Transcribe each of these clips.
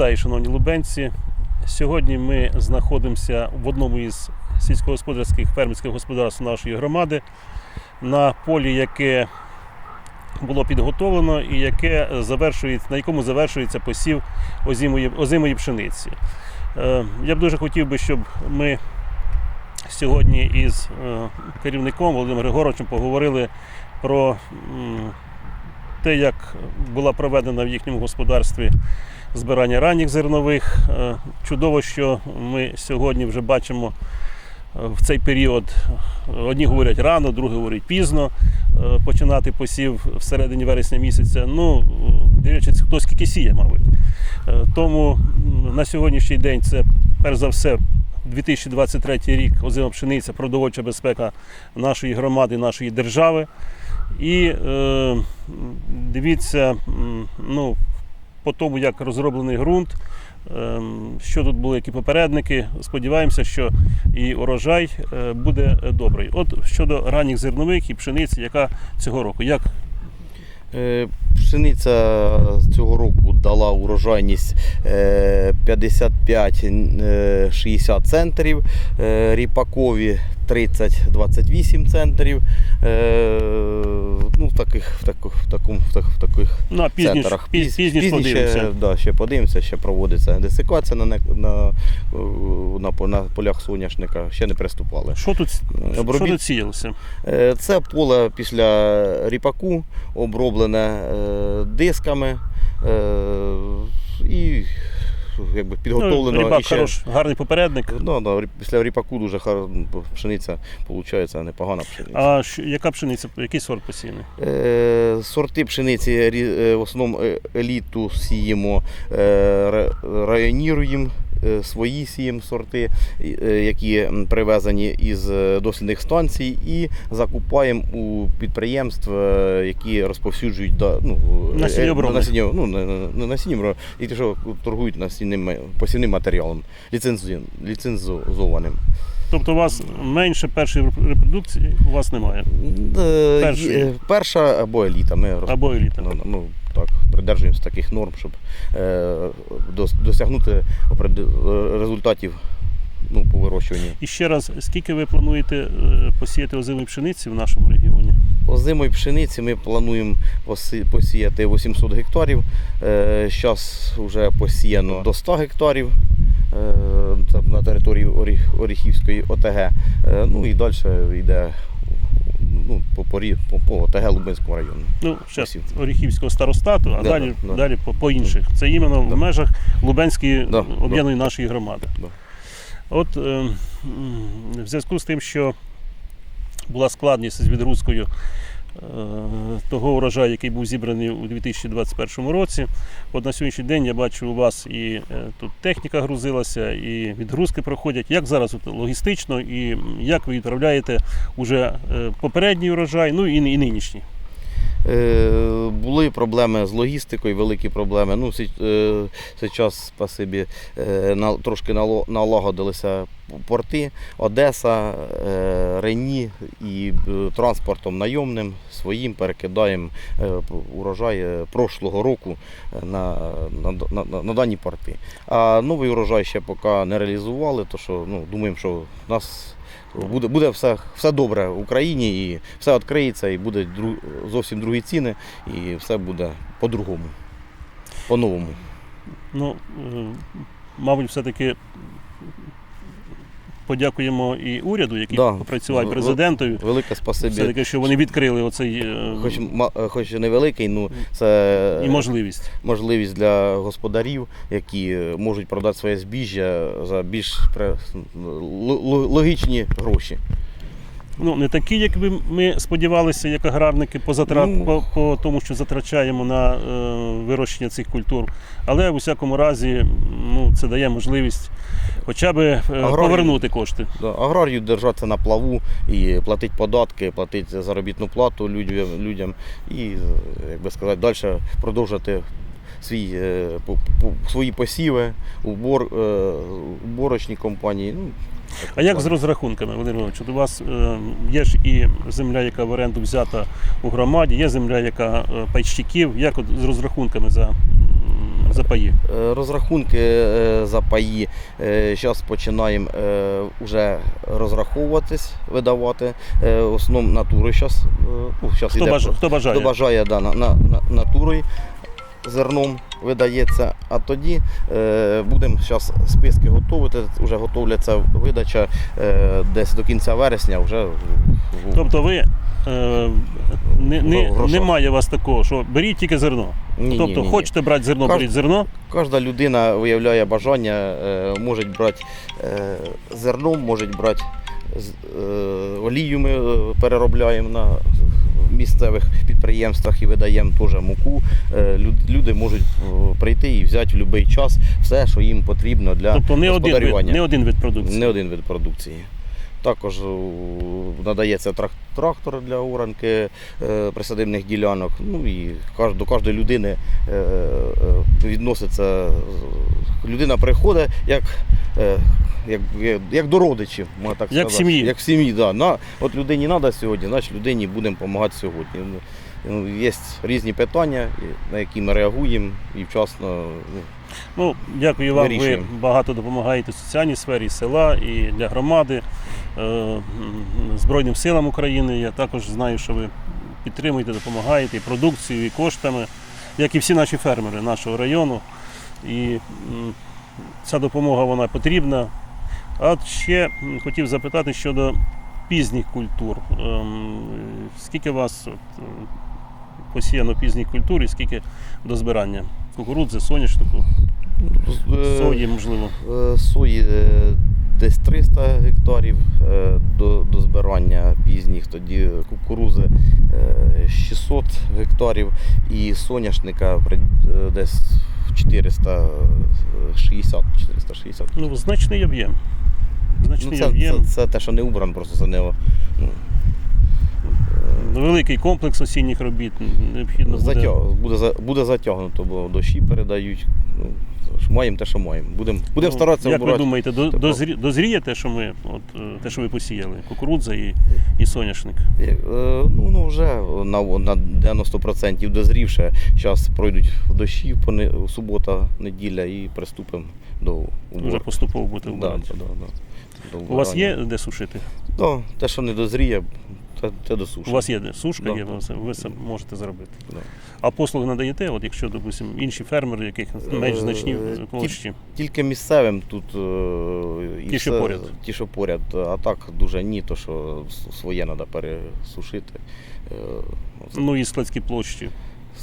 Вітаю, шановні лубенці. Сьогодні ми знаходимося в одному із сільськогосподарських фермерських господарств нашої громади на полі, яке було підготовлено і яке завершується, на якому завершується посів озимої, озимої пшениці. Е, Я б дуже хотів би, щоб ми сьогодні із е, керівником Володимиром Григоровичем поговорили про те, як була проведена в їхньому господарстві збирання ранніх зернових. Е, Чудово, що ми сьогодні вже бачимо е, в цей період. Одні говорять рано, другі говорять пізно. е, Починати посів всередині вересня місяця. Ну, дивлячись, хто скільки сіє, мабуть. Тому на сьогоднішній день це перш за все 2023 рік озима пшениця, продовольча безпека нашої громади, нашої держави. І е, дивіться, ну, по тому, як розроблений ґрунт, ем, що тут були які попередники. Сподіваємося, що і урожай е, буде добрий. От щодо ранніх зернових і пшениці, яка цього року, як Е, Пшениця цього року дала урожайність е, 55-60 центрів, е, ріпакові 30-28 центрів. Е, Ну, в таких, в таких, в такому, в так- в таких ну, а пізніше, центрах. піз, пізніше подивимося. да, ще подивимося, ще проводиться десикація на, не- на, на, на полях соняшника, ще не приступали. Що тут, що Обробіт- тут сіялося? Е, Це поле після ріпаку оброблене е, дисками е, і якби підготовлено. Ну, ріпак і ще, хорош, гарний попередник. Ну, да, після ріпаку дуже хар... пшениця виходить непогана пшениця. А що- яка пшениця, який сорт посіяний? Е, Сорти пшениці е, в основному е, еліту сіємо, е, районіруємо. Е, Свої сіємо сорти, е, які привезені із е, дослідних станцій, і закупаємо у підприємств, які розповсюджують ну, насіння, ну, не- не і ті, що торгують насінним посівним матеріалом, ліцензованим. Тобто у вас менше першої репродукції у вас немає. Е, Перша або еліта. Ми Або еліта. Ну, ну так, придержуємося таких норм, щоб е, досягнути е, результатів ну, по вирощуванню. І ще раз, скільки ви плануєте е, посіяти озимої пшениці в нашому регіоні? Озимої пшениці ми плануємо посіяти 800 гектарів. Зараз вже посіяно до 100 гектарів е, на території Оріхівської ОТГ. Е, Ну і далі йде ну, по, порі- по, по ОТГ Лубинському району. Ну, ще Посів. Оріхівського старостату, а Да, далі, да, да. далі по, по інших. Це іменно Да. в межах Лубенської Да, об'єднаної нашої громади. Да. От е, м, в зв'язку з тим, що була складність з відгрузкою того урожаю, який був зібраний у 2021 році. От на сьогоднішній день я бачу у вас і е, тут техніка грузилася, і відгрузки проходять. Як зараз логістично і як ви відправляєте уже е, попередній урожай, ну і нинішній? Е, Були проблеми з логістикою, великі проблеми. Ну, зараз, спасибі, е, трошки налагодилися порти. Одеса, е, Рені і е, транспортом найомним своїм перекидаємо е, урожай е, прошлого року е, на, на, на, на, дані порти. А новий урожай ще поки не реалізували, то що ну, думаємо, що в нас буде, буде все, все добре в Україні і все відкриється, і будуть зовсім другі ціни, і все буде по-другому, по-новому. Ну, е, мабуть, все-таки подякуємо і уряду, який Да. попрацював, президентові. Велике спасибі. Все-таки, що вони відкрили оцей е, Хоч, ма- хоч і невеликий, ну це і можливість. можливість для господарів, які можуть продати своє збіжжя за більш пре- л- л- логічні гроші. Ну, не такі, як ви, ми сподівалися, як аграрники по, затрат, Ну. по, по тому, що затрачаємо на е, вирощення цих культур. Але в усякому разі ну, це дає можливість хоча б е, Аграрії- повернути кошти. Да, Аграрію держатися на плаву і платити податки, платити заробітну плату людям, людям і, як би сказати, далі продовжувати свій, е, по- по- свої посіви, убор, е, уборочні компанії. Ну, А як з розрахунками, Володимир? От У вас е, є ж і земля, яка в оренду взята у громаді, є земля, яка е, пайщиків. Як от з розрахунками за за паї? Е, Розрахунки за паї зараз починаємо вже розраховуватись, видавати. Е, В натури зараз. Ну, Хто, іде баж... Хто бажає? Хто бажає да, на, на, на, натурою зерном видається, а тоді е, будемо зараз списки готувати, вже готовляться видача е, десь до кінця вересня вже. Тобто ви е, не, не, немає у вас такого, що беріть тільки зерно. Ні, тобто, ні, ні, хочете брати зерно, Кож- беріть зерно. Кожна людина виявляє бажання, може брати зерно, може брати олію ми переробляємо на місцевих підприємствах і видаємо теж муку. Е, Люди можуть е, прийти і взяти в будь-який час все, що їм потрібно для Тобто не один, вид, не один вид продукції. Не один вид продукції. Також надається трактор для оранки е, присадибних ділянок. Ну і до кожної людини е, е, відноситься. е, Людина приходить як, е, як, як, до родичів, можна так Як сказати. сім'ї. Як в сім'ї, да. На, от людині треба сьогодні, значить людині будемо допомагати сьогодні. Ну, Є різні питання, на які ми реагуємо і вчасно. ну, Ну, дякую вам. Ви багато допомагаєте в соціальній сфері села і для громади, е, Збройним силам України. Я також знаю, що ви підтримуєте, допомагаєте і продукцією, і коштами, як і всі наші фермери нашого району. І ця допомога вона потрібна. А ще хотів запитати щодо пізніх культур. Ем, Скільки у вас от, посіяно пізніх культур і скільки до збирання? Кукурудзи, соняшнику, е, сої, можливо. Е, Сої е, десь 300 гектарів е, до, до збирання пізніх, тоді кукурузи е, 600 гектарів і соняшника е, десь 460. 460. Ну, значний об'єм. Ну, це, об'єм. це, це те, що не убрано, просто це не ну, Великий комплекс осінніх робіт необхідно буде. затяг, буде, буде затягнуто, бо дощі передають. Ну, маємо те, що маємо. Будемо будем Ну, старатися Як ви думаєте, до, дозрі, дозріє те, що ми, от, е, те, що ви посіяли? Кукурудза і, і соняшник. Е, е, Ну, ну вже на, на 90% дозрівше. Зараз пройдуть дощі, пони- субота, неділя і приступимо до Вже поступово будете Да, да, да, да. У вас є де сушити? Да, те, що не дозріє, те, те досушимо. У вас є? Сушка Да. є, ви це- ви це можете зробити. Да. А послуги надаєте, от якщо, допустимо, інші фермери, яких менш Е, значні площі. Тільки місцевим тут е, і Ті, що все- поряд. Ті, що поряд. А так дуже ні, то що своє треба пересушити. Е. Ну і складські площі.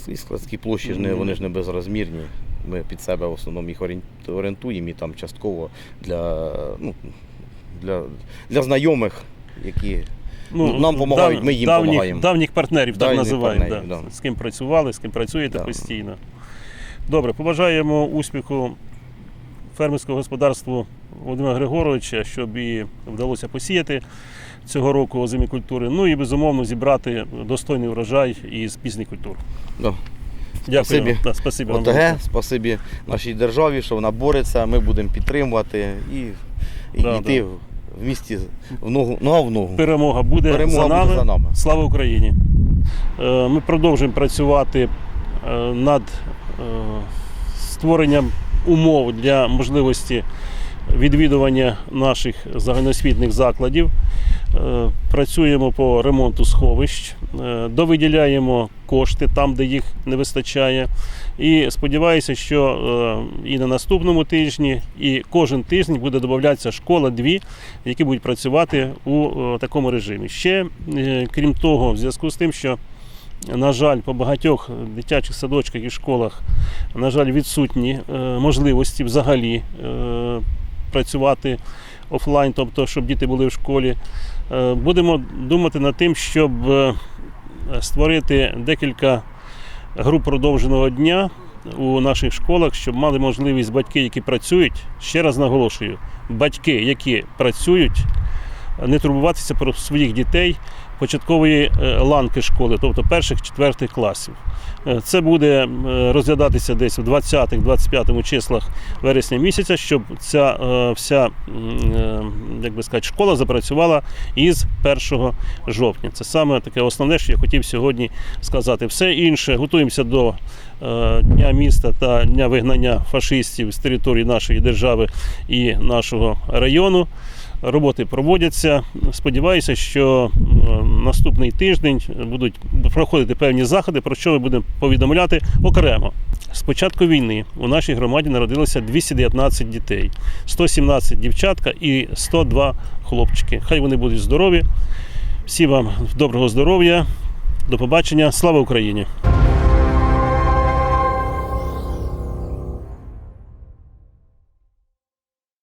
І складські площі ж не, вони ж не безрозмірні. Ми під себе в основному їх орієнт- орієнтуємо і там частково для, ну, для, для знайомих, які Ну, нам помагають, ми їм давніх, помагаємо. Давніх партнерів, так Давніх називаємо. партнерів, да. да. З ким працювали, з ким працюєте Да. постійно. Добре, побажаємо успіху фермерського господарству Володимира Григоровича, щоб і вдалося посіяти цього року озимі культури. Ну і безумовно зібрати достойний урожай із пізніх культур. Да. Дякую. Спасибі. вам. Да, спасибі вам. ОТГ, спасибі нашій державі, що вона бореться, ми будемо підтримувати і, і Да, йти да. В місті в ногу, нога в ногу. Перемога буде Перемога за буде нами. за нами. Слава Україні! Е, Ми продовжуємо працювати е, над е, створенням умов для можливості відвідування наших загальноосвітних закладів. Е, Працюємо по ремонту сховищ, е, довиділяємо кошти там, де їх не вистачає. І сподіваюся, що е, і на наступному тижні, і кожен тиждень буде додатися школа дві, які будуть працювати у такому режимі. Ще крім того, в зв'язку з тим, що на жаль, по багатьох дитячих садочках і школах, на жаль, відсутні можливості взагалі працювати офлайн, тобто, щоб діти були в школі. Е, Будемо думати над тим, щоб е, створити декілька груп продовженого дня у наших школах, щоб мали можливість батьки, які працюють, ще раз наголошую, батьки, які працюють, не турбуватися про своїх дітей початкової е, ланки школи, тобто перших четвертих класів. Е, Це буде розглядатися десь у 20-25 числах вересня місяця, щоб ця е, вся як би сказати, школа запрацювала із 1 жовтня. Це саме таке основне, що я хотів сьогодні сказати. Все інше готуємося до Дня міста та дня вигнання фашистів з території нашої держави і нашого району. Роботи проводяться. Сподіваюся, що е, наступний тиждень будуть проходити певні заходи, про що ми будемо повідомляти окремо. З початку війни у нашій громаді народилося 219 дітей, 117 дівчатка і 102 хлопчики. Хай вони будуть здорові. Всі вам доброго здоров'я. До побачення. Слава Україні!